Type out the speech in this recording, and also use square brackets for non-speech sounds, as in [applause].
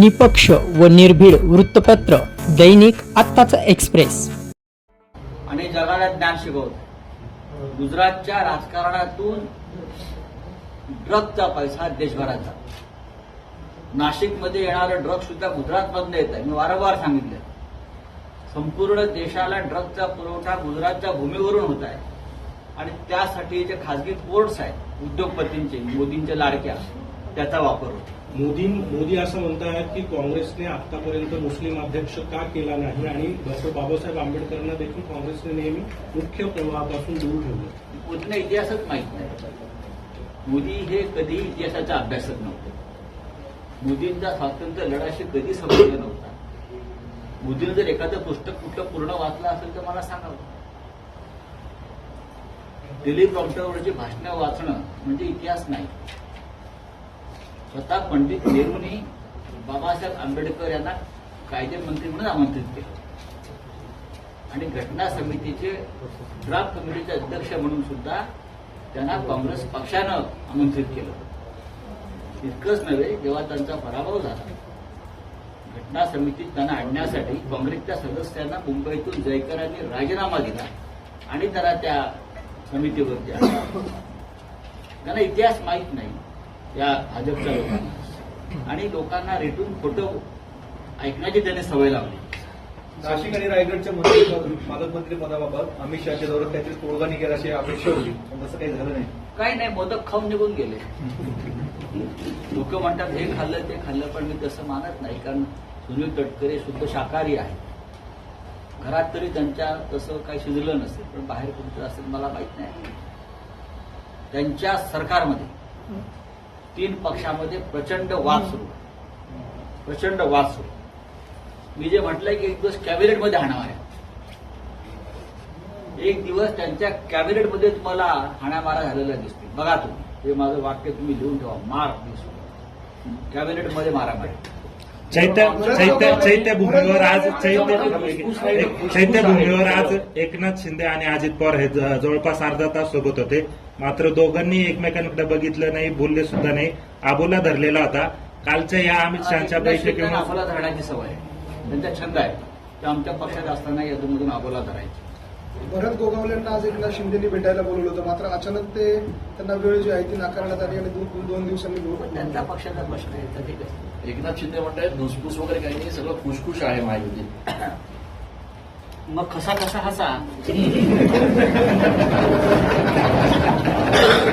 निपक्ष व निर्भीड वृत्तपत्र दैनिक आत्ताचा एक्सप्रेस. आणि जगाला ज्ञान शिकवत. गुजरातच्या राजकारणातून ड्रगचा पैसा देशभराचा. नाशिक नाशिकमध्ये येणारं ड्रग सुद्धा गुजरातमधनं येत. आहे मी वारंवार सांगितलं संपूर्ण देशाला ड्रगचा पुरवठा गुजरातच्या भूमीवरून होत आहे. आणि त्यासाठी जे खासगी पोर्ट्स आहेत उद्योगपतींचे मोदींच्या लाडक्या त्याचा वापर होतो. मोदी मोदी असं म्हणतायत की काँग्रेसने आतापर्यंत मुस्लिम अध्यक्ष का केला नाही आणि डॉक्टर बाबासाहेब आंबेडकरांना देखील काँग्रेसने नेहमी मुख्य प्रवाहापासून दूर ठेवलं. मोदींना इतिहासच माहीत नाही. मोदी हे कधी इतिहासाचा अभ्यासक नव्हते. मोदींचा स्वातंत्र्य लढाशी कधी संबंध नव्हता. मोदीनं जर एखादं पुस्तक कुठलं पूर्ण वाचलं असेल तर मला सांगावं टेलिप्रॉम्प्टरवरची भाषणं वाचणं म्हणजे इतिहास नाही. स्वतः पंडित नेहरूंनी बाबासाहेब आंबेडकर यांना कायदे मंत्री म्हणून आमंत्रित केलं. आणि घटना समितीचे ड्राफ्ट कमिटीचे अध्यक्ष म्हणून सुद्धा त्यांना काँग्रेस पक्षानं आमंत्रित केलं. इतकंच नव्हे जेव्हा त्यांचा पराभव झाला घटना समितीत त्यांना आणण्यासाठी काँग्रेसच्या सदस्यांना मुंबईतून जयकरांनी राजीनामा दिला आणि त्यांना त्या समितीवरती आणलं. त्यांना इतिहास माहीत नाही. या भाजपच्या लोकांना. आणि लोकांना रेटून फोटो ऐकण्याची त्यांनी सवय लावली. नाशिक आणि रायगडच्या मंत्री पालकमंत्री पदाबाबत अमित शहाच्या दौऱ्यात काहीतरी तोडगा निघेल अशी अपेक्षा होती. पण तसं काही झालं नाही. काही नाही मोदक खाऊन निघून गेले. लोक म्हणतात हे खाल्लं ते खाल्लं पण मी तसं मानत नाही कारण सुनील तटकरे शुद्ध शाकाहारी आहे घरात तरी त्यांच्या तसं काही शिजलं नसेल पण बाहेर कुठं असेल मला माहीत नाही. त्यांच्या सरकारमध्ये तीन पक्षामध्ये प्रचंड वाद सुरू. प्रचंड वाद सुरू. मी जे म्हटलंय की एक दिवस कॅबिनेटमध्ये हाणामाऱ्या. एक दिवस त्यांच्या कॅबिनेटमध्ये तुम्हाला हाणामारा झालेला दिसते बघा तुम्ही. हे माझं वाक्य तुम्ही लिहून ठेवा. मार दिसू. कॅबिनेटमध्ये मारामारी. चैत्य चैत्य चैत्यभूमीवर आज चैत्य चैत्यभूमीवर आज एकनाथ शिंदे आणि अजित पवार हे जवळपास अर्धा तास सोबत होते. मात्र दोघांनी एकमेकांकडे बघितलं नाही बोलले सुद्धा नाही. आबोला धरलेला होता. कालच्या या अमित शहाच्या बैठकीमुळे आबोला धरण्याची सवय त्यांचा छंद आहे आमच्या पक्षात असताना आबोला धरायचे. भरत गोगावलेंना आज एकनाथ शिंदेनी भेटायला बोलवलं होतं. मात्र अचानक ते त्यांना वेळ जी आहे ती नाकारण्यात आली आणि दोन दोन दिवसांनी पण त्यांचा पक्षाचा प्रश्न आहे तर ठीक आहे. एकनाथ शिंदे म्हणतायत धुसफूस वगैरे काही नाही सगळं खुशखुश आहे महायुतीत मग कसा कसा हसा? [laughs]